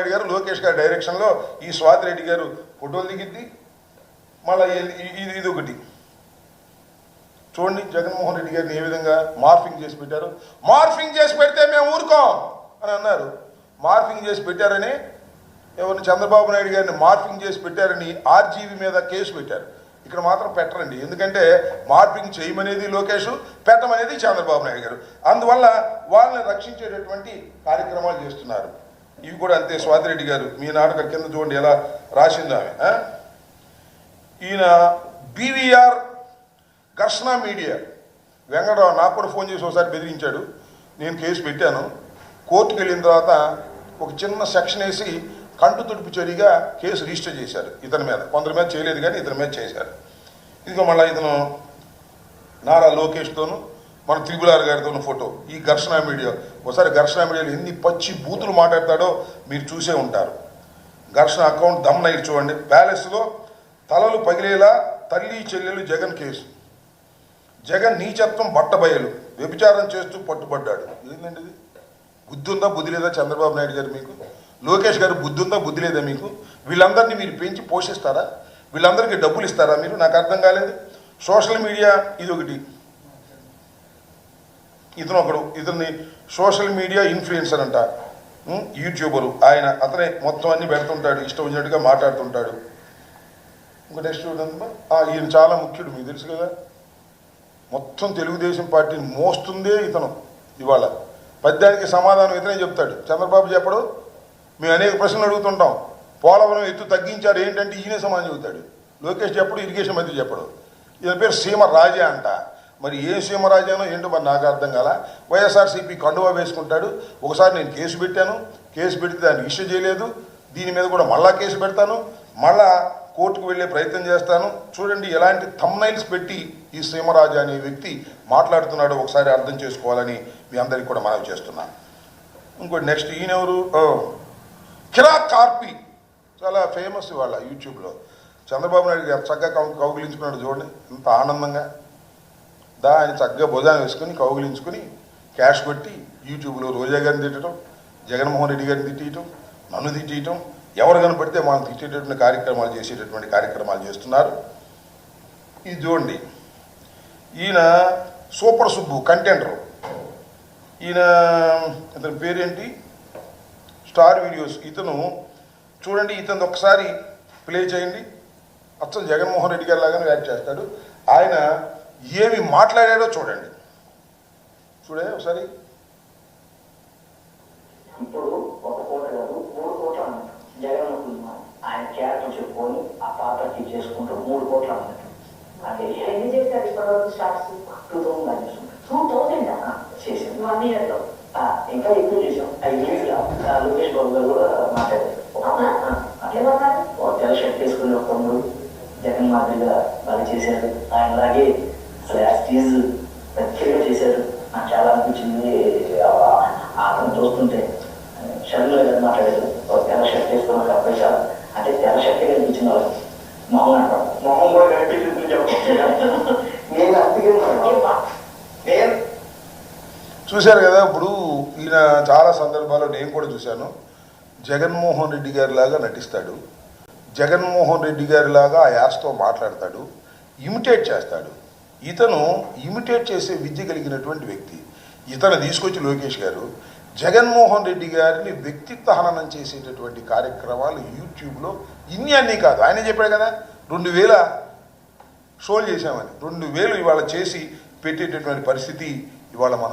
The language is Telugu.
నాయుడు గారు లోకేష్ గారి డైరెక్షన్లో ఈ స్వాతి రెడ్డి గారు ఫోటోలు దిగిద్ది. మళ్ళీ ఇది ఇది ఒకటి. చూడండి జగన్మోహన్ రెడ్డి గారిని ఏ విధంగా మార్ఫింగ్ చేసి పెట్టారు. మార్ఫింగ్ చేసి పెడితే మేము ఊరుకోం అని అన్నారు. మార్ఫింగ్ చేసి పెట్టారని ఎవరిని చంద్రబాబు నాయుడు గారిని మార్ఫింగ్ చేసి పెట్టారని ఆర్జీవీ మీద కేసు పెట్టారు. ఇక్కడ మాత్రం పెట్టరండి. ఎందుకంటే మార్పింగ్ చేయమనేది లోకేష్ పెట్టమనేది చంద్రబాబు నాయుడు గారు. అందువల్ల వాళ్ళని రక్షించేటటువంటి కార్యక్రమాలు చేస్తున్నారు. ఇవి కూడా అంతే. స్వాతిరెడ్డి గారు మీ నాటక కింద చూడండి ఎలా రాసిందో ఆమె ఈయన బీవీఆర్ ఘర్షణ మీడియా. వెంకటరావు నాకు కూడా ఫోన్ చేసి ఒకసారి బెదిరించాడు. నేను కేసు పెట్టాను. కోర్టుకు వెళ్ళిన తర్వాత ఒక చిన్న సెక్షన్ వేసి కంటు తుడుపు చర్యగా కేసు రిజిస్టర్ చేశారు ఇతని మీద. కొందరి మీద చేయలేదు కానీ ఇతని మీద చేశారు. ఇదిగో మళ్ళీ ఇతను నారా లోకేష్తోను మన త్రిబులార్ గారితో ఉన్న ఫోటో ఈ ఘర్షణ మీడియా. ఒకసారి ఘర్షణ మీడియాలో ఎన్ని పచ్చి బూతులు మాట్లాడతాడో మీరు చూసే ఉంటారు. ఘర్షణ అకౌంట్ దమ్ నైట్ చూడండి. ప్యాలెస్లో తలలు పగిలేలా తల్లి చెల్లెలు జగన్ కేసు. జగన్ నీచత్వం బట్టబయలు. వ్యభిచారం చేస్తూ పట్టుబడ్డాడు. ఏంటండి ఇది? బుద్ధి ఉందా బుద్ధి లేదా చంద్రబాబు నాయుడు గారు మీకు? లోకేష్ గారు బుద్ధి ఉందా బుద్ధి లేదా మీకు? వీళ్ళందరినీ మీరు పెంచి పోషిస్తారా? వీళ్ళందరికీ డబ్బులు ఇస్తారా మీరు? నాకు అర్థం కాలేదు. సోషల్ మీడియా ఇది ఒకటి. ఇతను ఒకడు ఇతన్ని సోషల్ మీడియా ఇన్ఫ్లుయెన్సర్ అంట. యూట్యూబరు. ఆయన అతనే మొత్తం అన్ని పెడుతుంటాడు ఇష్టం వచ్చినట్టుగా మాట్లాడుతుంటాడు. ఇంకా నెక్స్ట్ చూడండి ఈయన చాలా ముఖ్యుడు మీకు తెలుసు కదా. మొత్తం తెలుగుదేశం పార్టీని మోస్తుందే ఇతను ఇవాళ. పద్యానికి సమాధానం ఇతనే చెప్తాడు. చంద్రబాబు చెప్పడు. మేము అనేక ప్రశ్నలు అడుగుతుంటాం. పోలవరం ఎత్తు తగ్గించారు ఏంటంటే ఈయనే సమాధానం చెబుతాడు. లోకేష్ చెప్పడు ఇరిగేషన్ మంత్రి చెప్పడు. ఇతని పేరు సీమ రాజా అంట. మరి ఏ సీమరాజానో ఏంటో మరి నాకు అర్థం కాల? వైఎస్ఆర్సీపీ కండువా వేసుకుంటాడు. ఒకసారి నేను కేసు పెట్టాను. కేసు పెడితే దాన్ని ఇష్యూ చేయలేదు. దీని మీద కూడా మళ్ళా కేసు పెడతాను. మళ్ళా కోర్టుకు వెళ్ళే ప్రయత్నం చేస్తాను. చూడండి ఎలాంటి థమ్నైల్స్ పెట్టి ఈ సీమరాజు అనే వ్యక్తి మాట్లాడుతున్నాడు ఒకసారి అర్థం చేసుకోవాలని మీ అందరికి కూడా మనవి చేస్తున్నాను ఇంకోటి నెక్స్ట్ ఈయనెవరు కిరా కార్పి. చాలా ఫేమస్ వాళ్ళ యూట్యూబ్లో. చంద్రబాబు నాయుడు గారు చక్కగా కౌగిలించుకున్నాడు చూడండి. ఎంత ఆనందంగా. దాన్ని చక్కగా భుజాన్ని వేసుకుని కౌగిలించుకుని క్యాష్ కొట్టి యూట్యూబ్లో రోజా గారిని తిట్టడం జగన్మోహన్ రెడ్డి గారిని తిట్టేయటం నన్ను తిట్టేయటం ఎవరు కనపడితే మనం తిట్టేటటువంటి కార్యక్రమాలు చేసేటటువంటి కార్యక్రమాలు చేస్తున్నారు. ఇది చూడండి. ఈయన సూపర్ సుబ్బు కంటెంటర్. ఈయన ఇతని పేరేంటి? Star videos. ఇతను చూడండి ఇతను ఒకసారి ప్లే చేయండి. అచ్చం జగన్మోహన్ రెడ్డి గారి లాగానే యాక్ట్ చేస్తాడు. ఆయన ఏమి మాట్లాడాడో చూడండి. చూడే ఒకసారి. ఇప్పుడు ఒక కోట కాదు మూడు కోట్ల అన్నట్టు జగన్ ఆయన క్యారెక్టర్ చెప్పుకొని ఆ పాత్ర చేసుకుంటూ మూడు కోట్ల అన్నట్టు అదే ఎన్ని చేశారు ఇప్పటివరకు స్టార్ట్స్ టూ థౌసండ్ చూసుకుంటాం టూ థౌసండ్ చేసాం వన్ ఇంకా ఎక్కువ చేసాం ఐదు రిలీజ్ లోకేష్ బాబు గారు కూడా మాట్లాడారు. అవునా? ఆ, అట్లా ఏమన్నారు ఒక తెల్ల షర్ట్ వేసుకుని ఒక జగన్ మాదిరిగా బాగా చేశారు. ఆయన లాగే అసలు ఆ స్టేజ్ దగ్గరగా చేశారు నాకు చాలా అనిపించింది ఆ- ఆ అతను చూస్తుంటే షర్మిల గారు మాట్లాడారు ఒక తెల్ల షర్ట్ వేసుకున్న ఒక అబ్బాయి చాలా అంటే తెల్ల షర్ట్ కనిపించింది వాళ్ళకి మొహం అంటారు మొహం కూడా కనిపించింది నేను నేను చూశారు కదా ఇప్పుడు ఈయన చాలా సందర్భాల్లో నేను కూడా చూశాను జగన్మోహన్ రెడ్డి గారి లాగా నటిస్తాడు జగన్మోహన్ రెడ్డి గారి లాగా ఆ యాస్తో మాట్లాడతాడు ఇమిటేట్ చేస్తాడు ఇతను ఇమిటేట్ చేసే విద్య కలిగినటువంటి వ్యక్తి. ఇతను తీసుకొచ్చి లోకేష్ గారు జగన్మోహన్ రెడ్డి గారిని వ్యక్తిత్వ హననం చేసేటటువంటి కార్యక్రమాలు యూట్యూబ్లో ఇన్ని అన్నీ కాదు. ఆయన చెప్పాడు కదా రెండు వేల షోలు చేశామని. రెండు వేలు ఇవాళ చేసి పెట్టేటటువంటి పరిస్థితి ఇవాళ మనం